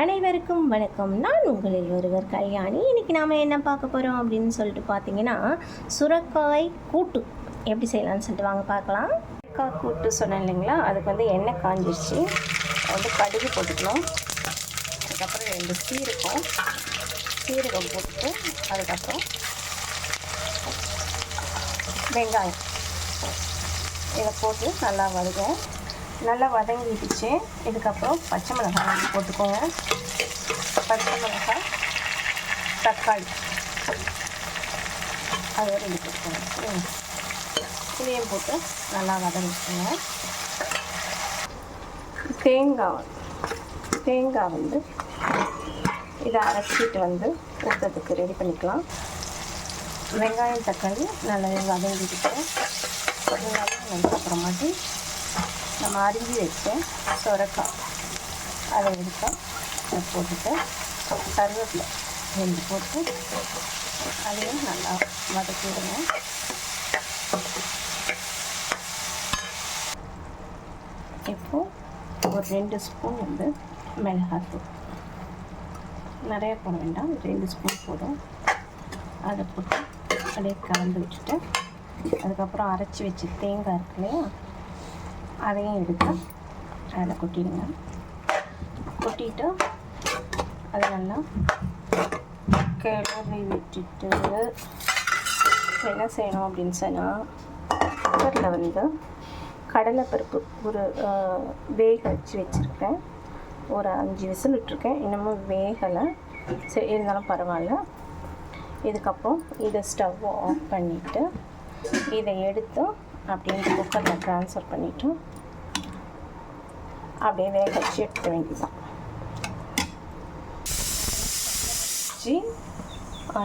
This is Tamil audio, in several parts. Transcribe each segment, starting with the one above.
அனைவருக்கும் வணக்கம். நான் உங்களில் ஒருவர் கல்யாணி. இன்றைக்கி நாம் என்ன பார்க்க போகிறோம் அப்படின்னு சொல்லிட்டு பார்த்தீங்கன்னா சுரக்காய் கூட்டு. எப்படி செய்யலாம்னு சொல்லிட்டு வாங்க பார்க்கலாம். சுரக்காய் கூட்டு சொன்னேன் இல்லைங்களா? அதுக்கு வந்து எண்ணெய் காஞ்சிருச்சு. வந்து கடுகு போட்டுக்கணும். அதுக்கப்புறம் ரெண்டு சீரகம். சீரகம் போட்டுட்டு அதுக்கப்புறம் வெங்காயம். இதை போட்டு நல்லா வதக்கும் நல்லா வதங்கிடுச்சு. இதுக்கப்புறம் பச்சை மிளகாய் போட்டுக்கோங்க. பச்சை மிளகாய் தக்காளி. அது ரெண்டு போட்டுக்கோங்க. சரிங்களா இதையும் போட்டு நல்லா வதங்கிக்கோங்க தேங்காய் தேங்காய் வந்து இதை அரைச்சிட்டு வந்து ஊற்றுறதுக்கு ரெடி பண்ணிக்கலாம். வெங்காயம் தக்காளி நல்லா வதங்கிக்கிட்டு வெங்காயம் அதுக்கப்புறமாட்டி நம்ம அரிஞ்சு வச்ச சுரக்காய் அதை எடுத்தோம் அதை போட்டுட்டு கருவேப்பிலை ரெண்டு போட்டு அதையும் நல்லா வதக்கிடுங்க இப்போது ஒரு ரெண்டு ஸ்பூன் வந்து மிளகாத்தூள் நிறைய போட வேண்டாம் ரெண்டு ஸ்பூன் போதும் அதை போட்டு அப்படியே கலந்து வச்சுட்டு அதுக்கப்புறம் அரைச்சி வச்சு தேங்காய் இருக்கு இல்லையா அதையும் எடுத்து அதில் கொட்டிடுங்க. கொட்டிட்டு அது நல்லா கிளறி விட்டுட்டு என்ன செய்யணும் அப்படின்னு சொன்னால் குக்கரில் வந்து கடலைப்பருப்பு ஒரு வேக வச்சு வச்சுருக்கேன். ஒரு அஞ்சு விசில் விட்டுருக்கேன். இன்னமும் வேகலை. சரி இருந்தாலும் பரவாயில்ல. இதுக்கப்புறம் இதை ஸ்டவ் ஆஃப் பண்ணிவிட்டு இதை எடுத்து அப்படியே குக்கரில் ட்ரான்ஸ்ஃபர் பண்ணிவிட்டு அப்படியே வேக வச்சு எடுத்துக்க வேண்டியதுதான்.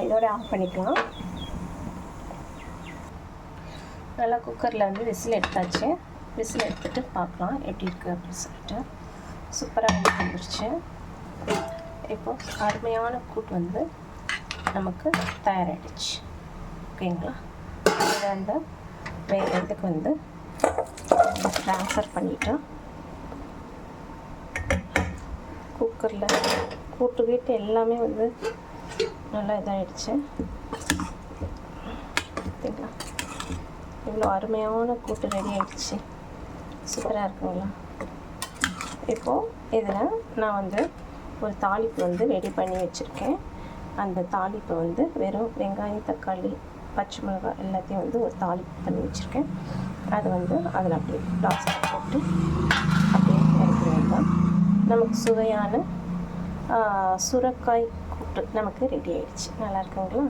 இதோட ஆஃப் பண்ணிக்கலாம். நல்லா குக்கரில் வந்து விசில் எடுத்தாச்சு. விசில் எடுத்துகிட்டு பார்க்கலாம். எப்படி இருக்குது அப்படின்னு சொல்லிட்டு. சூப்பராக வந்துருச்சு. இப்போது அருமையான கூட்டு வந்து நமக்கு தயாராகிடுச்சு ஓகேங்களா? இதை வந்து இதுக்கு வந்து ட்ரான்ஸ்ஃபர் பண்ணிவிட்டு குக்கரில் கூட்டு வீட்டு எல்லாமே வந்து நல்லா இதாகிடுச்சு பார்த்தீங்களா இவ்வளோ அருமையான கூட்டு ரெடி ஆகிடுச்சு சூப்பராக இருக்குங்களா? இப்போது இதில் நான் வந்து ஒரு தாளிப்பு வந்து ரெடி பண்ணி வச்சுருக்கேன். அந்த தாளிப்பை வந்து வெறும் வெங்காயம் தக்காளி பச்சை மிளகாய் எல்லாத்தையும் வந்து ஒரு தாளிப்பு பண்ணி வச்சுருக்கேன். அது வந்து அதில் அப்படியே பிளாஸ்டிக் போட்டு அப்படியே இறக்கி வேண்டாம் நமக்கு சுவையான சுரக்காய் கூட்டு நமக்கு ரெடி ஆயிடுச்சு. நல்லா இருக்குங்களா?